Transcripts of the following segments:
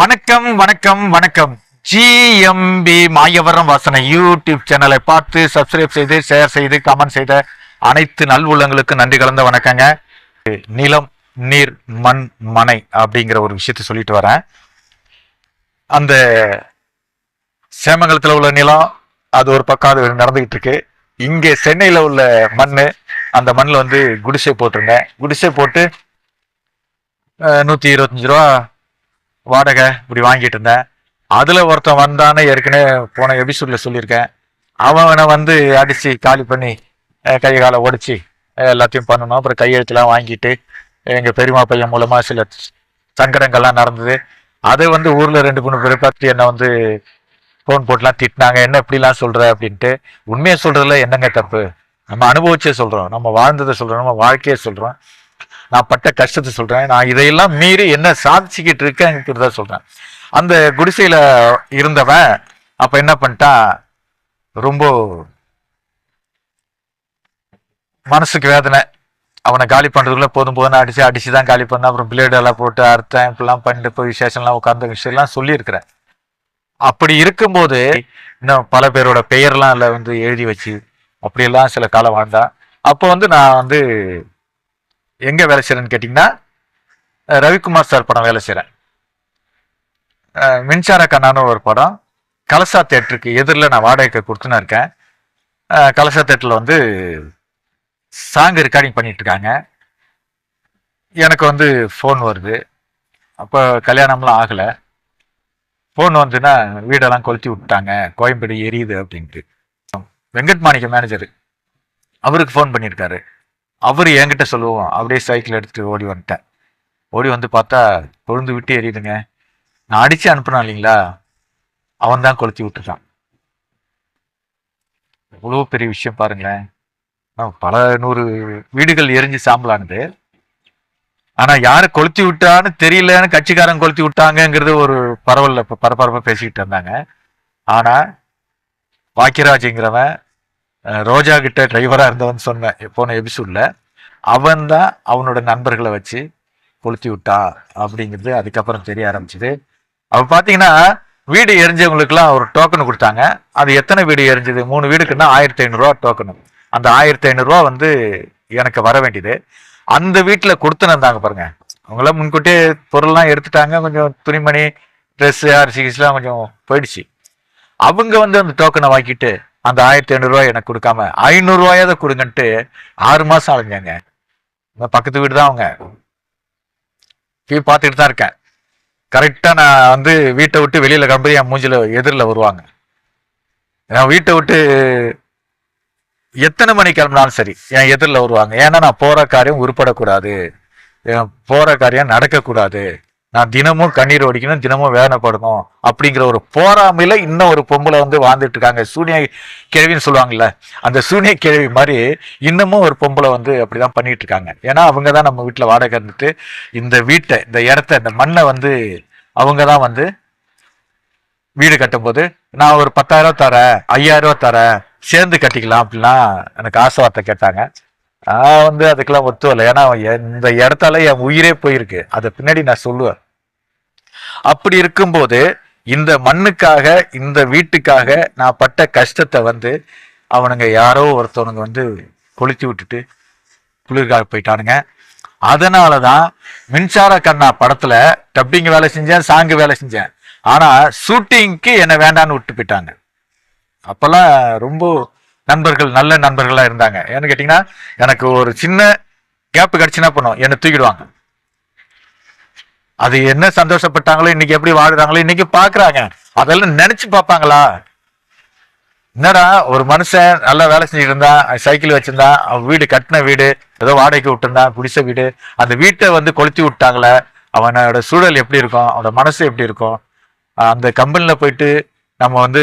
வணக்கம் வணக்கம் வணக்கம். ஜிஎம்பி மாயவரம் வாசனை யூடியூப் சேனலை பார்த்து சப்ஸ்கிரைப் செய்து ஷேர் செய்து கமெண்ட் செய்த அனைத்து நல்வுள்ளங்களுக்கு நன்றி கலந்த வணக்கங்க. நிலம் நீர் மண் மனை அப்படிங்கிற ஒரு விஷயத்த சொல்லிட்டு வரேன். அந்த சேமங்கலத்தில் உள்ள நிலம் அது ஒரு பக்கம் அது நடந்துகிட்டு இருக்கு. இங்கே சென்னையில் உள்ள மண் அந்த மண்ணில் வந்து குடிசை போட்டிருந்தேன். குடிசை போட்டு நூற்றி இருபத்தஞ்சு ரூபா வாடகை இப்படி வாங்கிட்டு இருந்தேன் அதில் ஒருத்தன் வந்தானே ஏற்கனவே போன எபிசோடில் சொல்லியிருக்கேன். அவனை வந்து அடித்து காலி பண்ணி கை காலை உடச்சி எல்லாத்தையும் பண்ணணும். அப்புறம் கையெழுத்துலாம் வாங்கிட்டு எங்கள் பெரியம்மா பையன் மூலமாக சில சங்கடங்கள்லாம் நடந்தது. அது வந்து ஊரில் ரெண்டு மூணு பேர் பார்த்து என்னை வந்து ஃபோன் போட்டுலாம் திட்டினாங்க. என்ன இப்படிலாம் சொல்கிற அப்படின்ட்டு. உண்மையை சொல்கிறதுல என்னங்க தப்பு? நம்ம அனுபவிச்சே சொல்கிறோம் நம்ம வாழ்ந்ததை சொல்கிறோம் நம்ம வாழ்க்கையை சொல்கிறோம் நான் பட்ட கஷ்டத்தை சொல்கிறேன் நான் இதையெல்லாம் மீறி என்ன சாதிச்சுக்கிட்டு இருக்கேங்கிறத சொல்கிறேன் அந்த குடிசையில் இருந்தவன் அப்போ என்ன பண்ணிட்டான் ரொம்ப மனசுக்கு வேதனை. அவனை காலி பண்ணுறதுக்குள்ள போதும் போதும் அடிச்சு அடித்து தான் காலி பண்ண அப்புறம் பிளேடு எல்லாம் போட்டு அறுத்தேன் இப்படிலாம் பண்ணிட்டு போய் விசேஷம்லாம் உட்காந்து விஷயம்லாம் சொல்லியிருக்கிறேன். அப்படி இருக்கும்போது இன்னும் பல பேரோட பெயர்லாம் அதில் வந்து எழுதி வச்சு அப்படியெல்லாம் சில காலம் வாழ்ந்தான் அப்போ வந்து நான் வந்து எங்கே வேலை செய்கிறேன்னு கேட்டிங்கன்னா ரவிக்குமார் சார் படம் வேலை செய்கிறேன் மின்சார கண்ணான்னு ஒரு படம். கலசா தேட்டருக்கு எதிரில் நான் வாடகைக்கு கொடுத்துன்னு இருக்கேன். கலசா தேட்டரில் வந்து சாங் ரெக்கார்டிங் பண்ணிகிட்ருக்காங்க எனக்கு வந்து ஃபோன் வருது. அப்போ கல்யாணம்லாம் ஆகலை. ஃபோன் வந்துன்னா வீடெல்லாம் கொளுத்தி விட்டாங்க. கோயம்பேடு எரியுது அப்படின்ட்டு. வெங்கட் மாணிக்க மேனேஜர் அவருக்கு ஃபோன் பண்ணியிருக்காரு. அவர் என்கிட்ட சொல்லுவோம் அப்படியே சைக்கிள் எடுத்துட்டு ஓடி வந்துட்டேன். ஓடி வந்து பார்த்தா கொழுந்து விட்டு எரியுதுங்க. நான் அடிச்சு அனுப்புனேன் இல்லைங்களா? அவன் தான் கொளுத்தி விட்டுட்டான். எவ்வளோ பெரிய விஷயம் பாருங்களேன். ஆ, பல நூறு வீடுகள் எரிஞ்சு சாம்பலானது ஆனால் யார் கொளுத்தி விட்டான்னு தெரியலன்னு கட்சிக்காரன் கொளுத்தி விட்டாங்கங்கிறது ஒரு பரவல்ல இப்போ பரபரப்பாக பேசிக்கிட்டு இருந்தாங்க. ஆனால் பாக்கியராஜுங்கிறவன் ரோஜா கிட்ட டிரைவராக இருந்தவன் சொன்னேன் போன எபிசூடில். அவன் தான் அவனோட நண்பர்களை வச்சு கொளுத்தி விட்டா அப்படிங்கிறது அதுக்கப்புறம் தெரிய ஆரம்பிச்சுது. அப்போ பார்த்தீங்கன்னா வீடு எரிஞ்சவங்களுக்குலாம் ஒரு டோக்கன் கொடுத்தாங்க. அது எத்தனை வீடு எரிஞ்சது? மூணு வீடுக்குன்னா ஆயிரத்தி ஐநூறுரூவா டோக்கனு அந்த ஆயிரத்தி ஐநூறுரூவா வந்து எனக்கு வர வேண்டியது. அந்த வீட்டில் கொடுத்துன்னு இருந்தாங்க பாருங்க. அவங்களாம் முன்கூட்டியே பொருள்லாம் எடுத்துட்டாங்க. கொஞ்சம் துணிமணி ட்ரெஸ்ஸு அரிசி கிஸ்லாம் கொஞ்சம் போயிடுச்சு. அவங்க வந்து அந்த டோக்கனை வாங்கிட்டு அந்த ஆயிரத்தி ஐநூறுரூவா எனக்கு கொடுக்காம ஐநூறுரூவாயாவது கொடுங்கன்ட்டு ஆறு மாதம் அலைஞ்சாங்க இந்த பக்கத்து வீடு தான் அவங்க. போய் பார்த்துட்டு தான் இருக்கேன். கரெக்டாக நான் வந்து வீட்டை விட்டு வெளியில் கிளம்பி என் மூஞ்சில் எதிரில் வருவாங்க. நான் வீட்டை விட்டு எத்தனை மணி கிளம்புனாலும் சரி என் எதிரில் வருவாங்க. ஏன்னா நான் போகிற காரியம் உருப்படக்கூடாது. போகிற காரியம் நடக்கக்கூடாது. நான் தினமும் கண்ணீர் வடிக்கணும் தினமும் வேதனைப்படணும் அப்படிங்கிற ஒரு போராமையில இன்னும் ஒரு பொம்பளை வந்து வாழ்ந்துட்டு இருக்காங்க. சூனிய கிழவின்னு சொல்லுவாங்கல்ல அந்த சூனிய கிழவி மாதிரி இன்னமும் ஒரு பொம்பளை வந்து அப்படிதான் பண்ணிட்டு இருக்காங்க. ஏன்னா அவங்க தான் நம்ம வீட்டில் வாடகை இருந்துட்டு இந்த வீட்டை இந்த இடத்த இந்த மண்ணை வந்து அவங்க தான் வந்து வீடு கட்டும்போது நான் ஒரு பத்தாயிரம் தரேன் ஐயாயிரம் ரூபா தரேன் சேர்ந்து கட்டிக்கலாம் அப்படின்னா எனக்கு ஆசை வார்த்தை கேட்டாங்க. நான் வந்து அதுக்கெல்லாம் ஒத்து வரல. ஏன்னா இந்த இடத்தால என் உயிரே போயிருக்கு. அதை பின்னாடி நான் சொல்லுவேன். அப்படி இருக்கும்போது இந்த மண்ணுக்காக இந்த வீட்டுக்காக நான் பட்ட கஷ்டத்தை வந்து அவனுங்க யாரோ ஒருத்தவனுங்க வந்து கொளுத்தி விட்டுட்டு குளிர்காக போயிட்டானுங்க. அதனால தான் மின்சார கண்ணா படத்துல டப்பிங் வேலை செஞ்சேன் சாங்கு வேலை செஞ்சேன். ஆனா ஷூட்டிங்க்கு என்னை வேண்டான்னு விட்டு போயிட்டாங்க. அப்பெல்லாம் ரொம்ப நண்பர்கள் நல்ல நண்பர்களாக இருந்தாங்க. ஏன்னு கேட்டிங்கன்னா எனக்கு ஒரு சின்ன கேப் கிடச்சின்னா பண்ணும் என்னை தூக்கிடுவாங்க. அது என்ன சந்தோஷப்பட்டாங்களோ இன்னைக்கு எப்படி வாழ்கிறாங்களோ இன்னைக்கு பார்க்குறாங்க அதெல்லாம் நினச்சி பார்ப்பாங்களா? என்னடா ஒரு மனுஷன் நல்லா வேலை செஞ்சுட்டு இருந்தான் சைக்கிள் வச்சிருந்தான் அவன் வீடு கட்டின வீடு ஏதோ வாடகைக்கு விட்டுருந்தான் பிடிச்ச வீடு. அந்த வீட்டை வந்து கொளுத்தி விட்டாங்களே அவனோட சூழல் எப்படி இருக்கும் அவனோட மனசு எப்படி இருக்கும்? அந்த கம்பெனியில் போயிட்டு நம்ம வந்து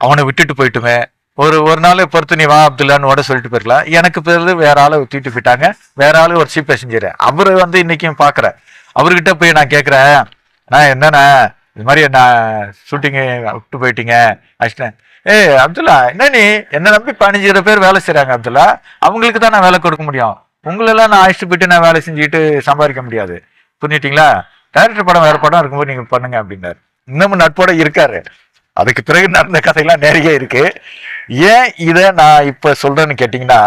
அவனை விட்டுட்டு போயிட்டுமே ஒரு ஒரு நாள் பொறுத்து நீ வா அப்துல்லான்னு ஓட சொல்லிட்டு போயிருக்கலாம். எனக்கு பிறகு வேற ஆளை தூக்கிட்டு போயிட்டாங்க. வேற ஆளு ஒரு சீப் பேசஞ்சர் அவர் வந்து இன்னைக்கும் பாக்குறேன் அவர்கிட்ட போய் நான் கேட்குறேன் நான் என்னண்ணா? இது மாதிரி நான் ஷூட்டிங்கு விட்டு போயிட்டீங்க? அஷ்டன் ஏய் அப்துல்லா என்ன நீ? என்னை நம்பி பதினஞ்சு பேர் வேலை செய்கிறாங்க அப்துல்லா? அவங்களுக்கு தான் நான் வேலை கொடுக்க முடியும். உங்களெல்லாம் நான் அழைச்சிட்டு போயிட்டு நான் வேலை செஞ்சுக்கிட்டு சம்பாதிக்க முடியாது. புரிஞ்சிட்டிங்களா? டேரக்டர் படம் வேறு படம் இருக்கும்போது நீங்கள் பண்ணுங்க அப்படின்னாரு இன்னமும் நட்போட இருக்காரு. அதுக்கு பிறகு நடந்த கதையெல்லாம் நிறைய இருக்குது ஏன் இதை நான் இப்ப சொல்றேன்னு கேட்டீங்கன்னா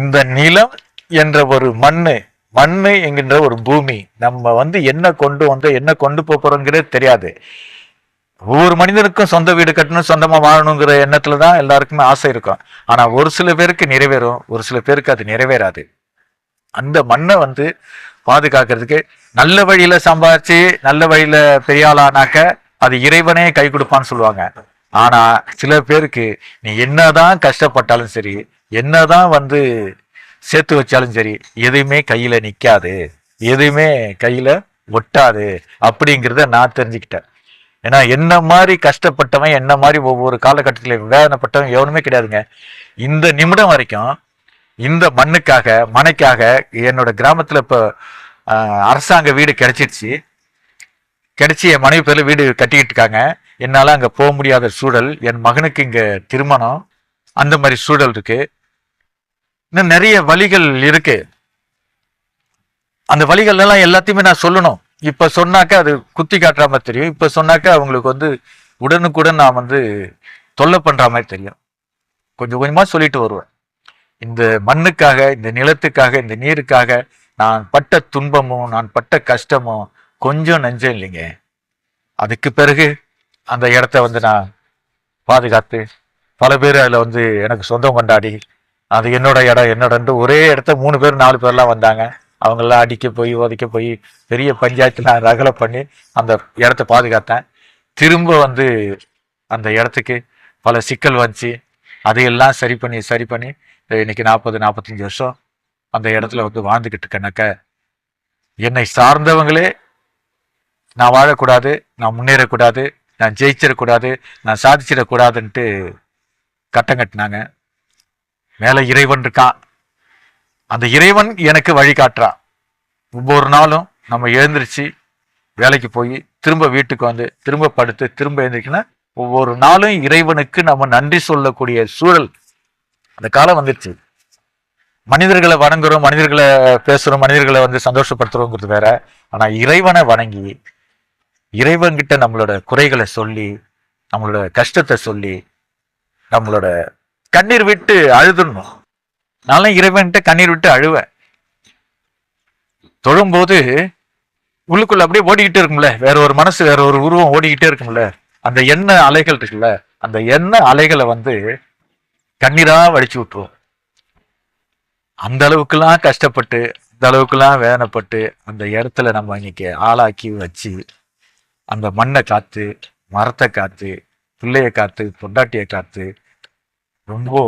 இந்த நிலம் என்ற ஒரு மண்ணு மண்ணு என்கின்ற ஒரு பூமி நம்ம வந்து என்ன கொண்டு வந்து என்ன கொண்டு போகிறோங்கிறது போறோங்கிறது தெரியாது. ஒவ்வொரு மனிதனுக்கும் சொந்த வீடு கட்டணும் சொந்தமாக வாழணுங்கிற எண்ணத்துல தான் எல்லாருக்குமே ஆசை இருக்கும். ஆனால் ஒரு சில பேருக்கு நிறைவேறும் ஒரு சில பேருக்கு அது நிறைவேறாது. அந்த மண்ணை வந்து பாதுகாக்கிறதுக்கு நல்ல வழியில் சம்பாதிச்சு நல்ல வழியில் பெரிய ஆளானாக்க அது இறைவனே கை கொடுப்பான்னு சொல்லுவாங்க. ஆனா சில பேருக்கு நீ என்னதான் கஷ்டப்பட்டாலும் சரி என்னதான் வந்து சேர்த்து வச்சாலும் சரி எதுவுமே கையில நிக்காது எதுவுமே கையில ஒட்டாது அப்படிங்கிறத நான் தெரிஞ்சுக்கிட்டேன். ஏன்னா என்ன மாதிரி கஷ்டப்பட்டவன் என்ன மாதிரி ஒவ்வொரு காலகட்டத்தில் வேதனைப்பட்டவன் எவனுமே கிடையாதுங்க. இந்த நிமிடம் வரைக்கும் இந்த மண்ணுக்காக மனைக்காக என்னோட கிராமத்தில் இப்போ அரசாங்க வீடு கிடைச்சிருச்சு. கிடைச்சி என் மனைவி பேரில் வீடு கட்டிக்கிட்டு இருக்காங்க. என்னால் அங்கே போக முடியாத சூழல் என் மகனுக்கு இங்கே திருமணம் அந்த மாதிரி சூழல் இருக்கு. இன்னும் நிறைய வழிகள் இருக்கு. அந்த வழிகள் எல்லாம் எல்லாத்தையுமே நான் சொல்லணும். இப்போ சொன்னாக்க அது குத்தி காட்டுற மாதிரி தெரியும். இப்போ சொன்னாக்க அவங்களுக்கு வந்து உடனுக்குடன் நான் வந்து தொல்லை பண்ணுற மாதிரி தெரியும். கொஞ்சம் கொஞ்சமாக சொல்லிட்டு வருவேன். இந்த மண்ணுக்காக இந்த நிலத்துக்காக இந்த நீருக்காக நான் பட்ட துன்பமும் நான் பட்ட கஷ்டமும் கொஞ்சம் நஞ்சம் இல்லைங்க. அதுக்கு பிறகு அந்த இடத்த வந்து நான் பாதுகாத்து பல பேர் அதில் வந்து எனக்கு சொந்தம் கொண்டாடி அது என்னோட இடம் என்னோடன்ட்டு ஒரே இடத்த மூணு பேர் நாலு பேர்லாம் வந்தாங்க. அவங்கெல்லாம் அடிக்க போய் உதைக்க போய் பெரிய பஞ்சாயத்தில் நான் ரகலை பண்ணி அந்த இடத்த பாதுகாத்தேன். திரும்ப வந்து அந்த இடத்துக்கு பல சிக்கல் வந்துச்சு. அதையெல்லாம் சரி பண்ணி சரி பண்ணி இன்னைக்கு நாற்பது நாற்பத்தஞ்சு வருஷம் அந்த இடத்துல வந்து வாழ்ந்துக்கிட்டு இருக்கேனாக்க என்னை சார்ந்தவங்களே நான் வாழக்கூடாது நான் முன்னேறக்கூடாது நான் ஜெயிச்சிடக்கூடாது நான் சாதிச்சிடக்கூடாதுன்ட்டு கட்டம் கட்டினாங்க. மேலே இறைவன் இருக்கான் அந்த இறைவன் எனக்கு வழிகாட்டுறான் ஒவ்வொரு நாளும் நம்ம எழுந்திரிச்சு வேலைக்கு போய் திரும்ப வீட்டுக்கு வந்து திரும்ப படுத்து திரும்ப எழுந்திரிக்கணும் ஒவ்வொரு நாளும் இறைவனுக்கு நம்ம நன்றி சொல்லக்கூடிய சூழல். அந்த காலம் வந்துருச்சு. மனிதர்களை வணங்குறோம் மனிதர்களை பேசுறோம் மனிதர்களை வந்து சந்தோஷப்படுத்துறோங்கிறது வேற. ஆனா இறைவனை வணங்கி இறைவன்கிட்ட நம்மளோட குறைகளை சொல்லி நம்மளோட கஷ்டத்தை சொல்லி நம்மளோட கண்ணீர் விட்டு அழுதுடணும். நான்லாம் இறைவன்கிட்ட கண்ணீர் விட்டு அழுவேன். தொழும்போது உள்ளுக்குள்ள அப்படியே ஓடிக்கிட்டே இருக்கும்ல. வேற ஒரு மனசு வேற ஒரு உருவம் ஓடிக்கிட்டே இருக்கும்ல. அந்த எண்ணெய் அலைகள் இருக்குல்ல. அந்த எண்ணெய் அலைகளை வந்து கண்ணீரா வடிச்சு விட்டுருவோம். அந்த அளவுக்குலாம் கஷ்டப்பட்டு அந்த அளவுக்குலாம் வேதனைப்பட்டு அந்த இடத்துல நம்ம இன்னைக்கு ஆளாக்கி வச்சு அந்த மண்ணை காத்து மரத்தை காத்து பிள்ளைய காத்து பொண்டாட்டியை காத்து ரொம்ப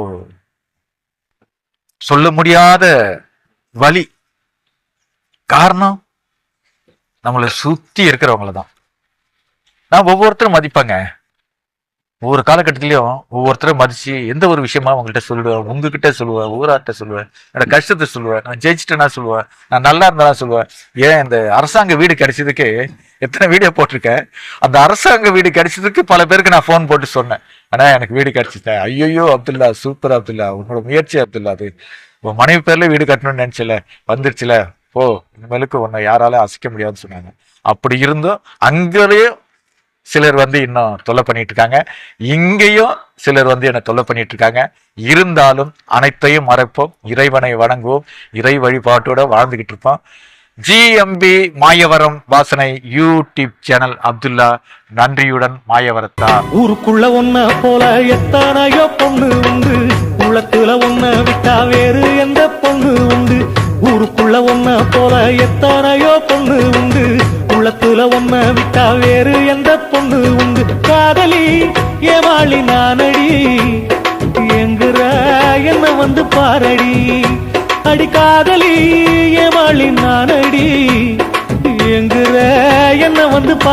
சொல்ல முடியாத வழி காரணம் நம்மளை சுத்தி இருக்கிறவங்கள தான். நான் ஒவ்வொருத்தரும் மதிப்பேங்க. ஒவ்வொரு காலகட்டத்திலையும் ஒவ்வொருத்தரும் மதிச்சு எந்த ஒரு விஷயமா உங்கள்கிட்ட சொல்லுவேன் உங்ககிட்ட சொல்லுவேன் ஊராட்ட சொல்லுவேன் என்னோட கஷ்டத்தை சொல்லுவேன் நான் ஜெயிச்சிட்டேன்னா சொல்லுவேன் நான் நல்லா இருந்தா சொல்லுவேன். ஏன் இந்த அரசாங்க வீடு கிடைச்சதுக்கு எத்தனை வீடியோ போட்டிருக்கேன்? அந்த அரசாங்க வீடு கிடைச்சதுக்கு பல பேருக்கு நான் ஃபோன் போட்டு சொன்னேன். ஆனா எனக்கு வீடு கிடைச்சிட்டேன் ஐயோ அப்துல்லா சூப்பர் அப்துல்லா உன்னோட முயற்சி அப்துல்லா அது. உன் மனைவி பேர்ல வீடு கட்டணும்னு நினைச்சல வந்துருச்சுல. போ இனிமேலுக்கு உன்னை யாராலும் அசைக்க முடியாதுன்னு சொன்னாங்க. அப்படி இருந்தும் அங்கேயும் சிலர் வந்து இன்னும் தொல்லை பண்ணிட்டு இருக்காங்க இங்கேயும் சிலர் வந்து என்னை தொல்லை பண்ணிட்டு இருக்காங்க இருந்தாலும் அனைத்தையும் மறைப்போம். இறைவனை வணங்குவோம். இறை வழிபாட்டோட வாழ்ந்துகிட்டு இருப்போம். ஜிஎம்பி மாயவரம் வாசனை யூடியூப் சேனல் அப்துல்லா நன்றியுடன் மாயவரத்தா ஊருக்குள்ள ஒன்ன போல எத்தனையோ பொண்ணு உண்டு. உள்ளத்துல ஒன்ன விட்டா வேறு எந்த பொண்ணு உண்டு? ஊருக்குள்ள ஒன்ன போல எத்தனையோ பொண்ணு உண்டு. உள்ளத்துல ஒன்ன விட்டா வேறு எந்த பொண்ணு உண்டு காதலி ஏமாளி நானடி எங்குற என்ன வந்து பாரடி. அடி காதலி ஏமாளி நானடி எங்குற என்ன வந்து பா